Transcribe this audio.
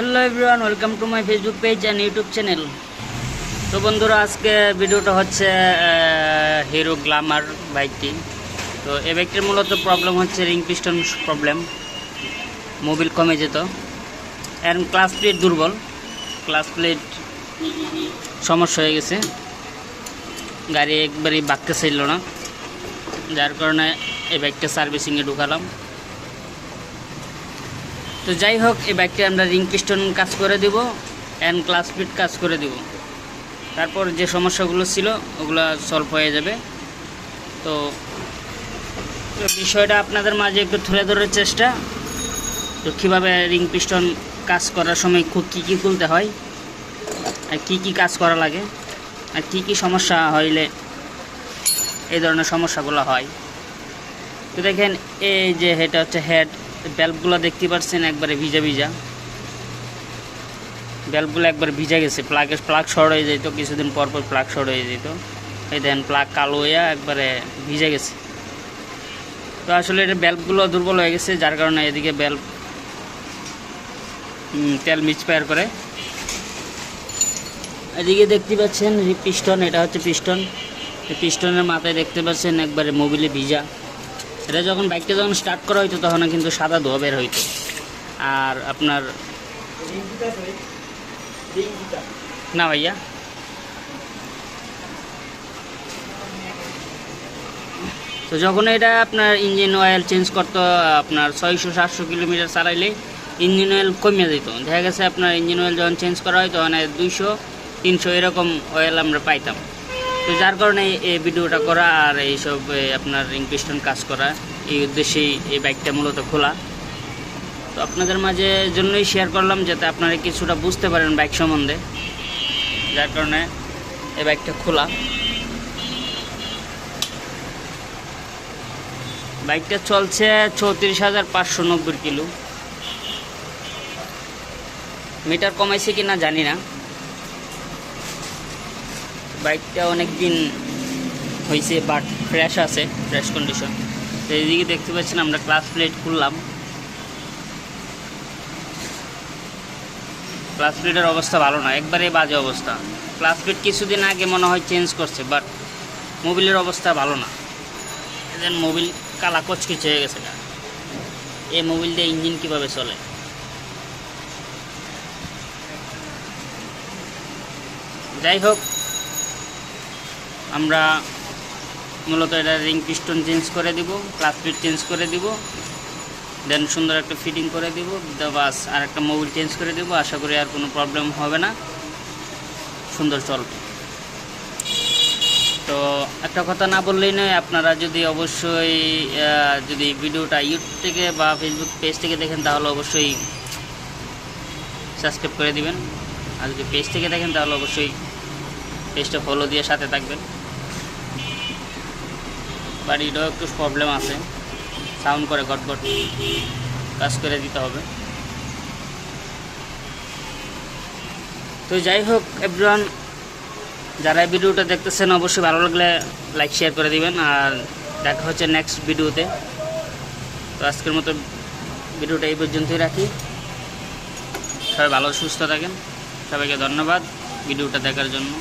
Hello everyone welcome to my Facebook page and YouTube channel তো বন্ধুরা, আজকে ভিডিওটা হচ্ছে হিরো গ্লামার বাইকটি। তো এই বাইকটির মূলত প্রবলেম হচ্ছে রিং পিস্টন প্রবলেম মোবিল কমে যেত। অ্যান্ড ক্লাস প্লেট দুর্বল ক্লাস প্লেট সমস্যা হয়ে গেছে। গাড়ি একবারই বাক্কে ছিল না। যার কারণে এই বাইকটা সার্ভিসিংয়ে ঢুকালাম। তো যাই হোক, এই বাইকটি আমরা রিং পিস্টন কাজ করে দিব অ্যান্ড ক্লাস স্পিড কাজ করে দিব। তারপর যে সমস্যাগুলো ছিল, ওগুলো সলভ হয়ে যাবে। তো বিষয়টা আপনাদের মাঝে একটু তুলে ধরার চেষ্টা। তো কীভাবে রিং পিস্টন কাজ করার সময় খুব কী কী খুলতে হয়, আর কী কী কাজ করা লাগে, আর কী কী সমস্যা হইলে এই ধরনের সমস্যাগুলো হয়। তো দেখেন, এই যে এটা হচ্ছে হেড ব্যাল্বগুলো দেখতে পাচ্ছেন একবারে ভিজা ভিজা। ব্যাল্বগুলো একবার ভিজা গেছে প্লাগের প্লাগ শর্ট হয়ে যেত, কিছুদিন পর পর প্লাগ শর্ট হয়ে যেত। এই দেখেন প্লাগ কালো হয়ে একবারে ভিজে গেছে। তো আসলে এটা ব্যাল্বগুলো দুর্বল হয়ে গেছে, যার কারণে এদিকে ব্যাল্ব তেল মিচপায়ার করে। এদিকে দেখতে পাচ্ছেন পিস্টন এটা হচ্ছে পিস্টন পিস্টনের মাথায় দেখতে পাচ্ছেন একবারে মোবিলে ভিজা। এটা যখন বাইকটা যখন স্টার্ট করা হইতো, তখন কিন্তু সাদা ধোয়া বের হইতো। আর আপনার না ভাইয়া। তো যখন এটা আপনার ইঞ্জিন অয়েল চেঞ্জ করতো, আপনার ছয়শো, সাতশো কিলোমিটার চালাইলে ইঞ্জিন অয়েল কমে যেত। দেখা গেছে আপনার ইঞ্জিন অয়েল যখন চেঞ্জ করা হয়, তখন দুইশো, তিনশো এরকম অয়েল আমরা পাইতাম। তো যার কারণে এই ভিডিওটা করা আর এইসব আপনার ইনপিস্টন কাজ করা, এই উদ্দেশ্যেই এই বাইকটা মূলত খোলা। তো আপনাদের মাঝে জন্যই শেয়ার করলাম যাতে আপনারা কিছুটা বুঝতে পারেন বাইক সম্বন্ধে। যার কারণে এই বাইকটা খোলা। বাইকটা চলছে চৌত্রিশ হাজার পাঁচশো নব্বই কিলো। মিটার কমাইছে কি না জানি না। বাইকটা অনেক দিন হয়েছে বাট ফ্রেশ আছে ফ্রেশ কন্ডিশন তো এইদিকে দেখতে পাচ্ছেন, আমরা ক্লাস প্লেট খুললাম। ক্লাস প্লেটের অবস্থা ভালো না, একবারে বাজে অবস্থা। ক্লাস প্লেট কিছুদিন আগে মনে হয় চেঞ্জ করছে বাট মোবিলের অবস্থা ভালো না। এদের মোবিল কালা কচকিচ হয়ে গেছে গা। এই মোবিল দিয়ে ইঞ্জিন কীভাবে চলে? যাই হোক আমরা মূলত এটা রিং পিস্টন চেঞ্জ করে দিব ক্লাস প্লেট চেঞ্জ করে দিব দেন সুন্দর একটা ফিটিং করে দিব বাস আর একটা মোবিল চেঞ্জ করে দিব, আশা করি আর কোনো প্রবলেম হবে না। সুন্দর চলবে তো একটা কথা না বললেই নয়, আপনারা যদি অবশ্যই যদি ভিডিওটা ইউটিউব থেকে বা ফেসবুক পেজ থেকে দেখেন, তাহলে অবশ্যই সাবস্ক্রাইব করে দিবেন। আর যদি পেজ থেকে দেখেন, তাহলে অবশ্যই পেজটা ফলো দিয়ে সাথে থাকবেন। বাড়িটাও একটু প্রবলেম আছে। সাউন্ড করে গটগট। কাজ করে দিতে হবে। তো যাই হোক এভরিওয়ান যারা ভিডিওটা দেখতেছেন, অবশ্যই ভালো লাগলে লাইক শেয়ার করে দিবেন। আর দেখা হচ্ছে নেক্সট ভিডিওতে। তো আজকের মতো ভিডিওটা এই পর্যন্তই রাখি। সবাই ভালো, সুস্থ থাকেন। সবাইকে ধন্যবাদ ভিডিওটা দেখার জন্য।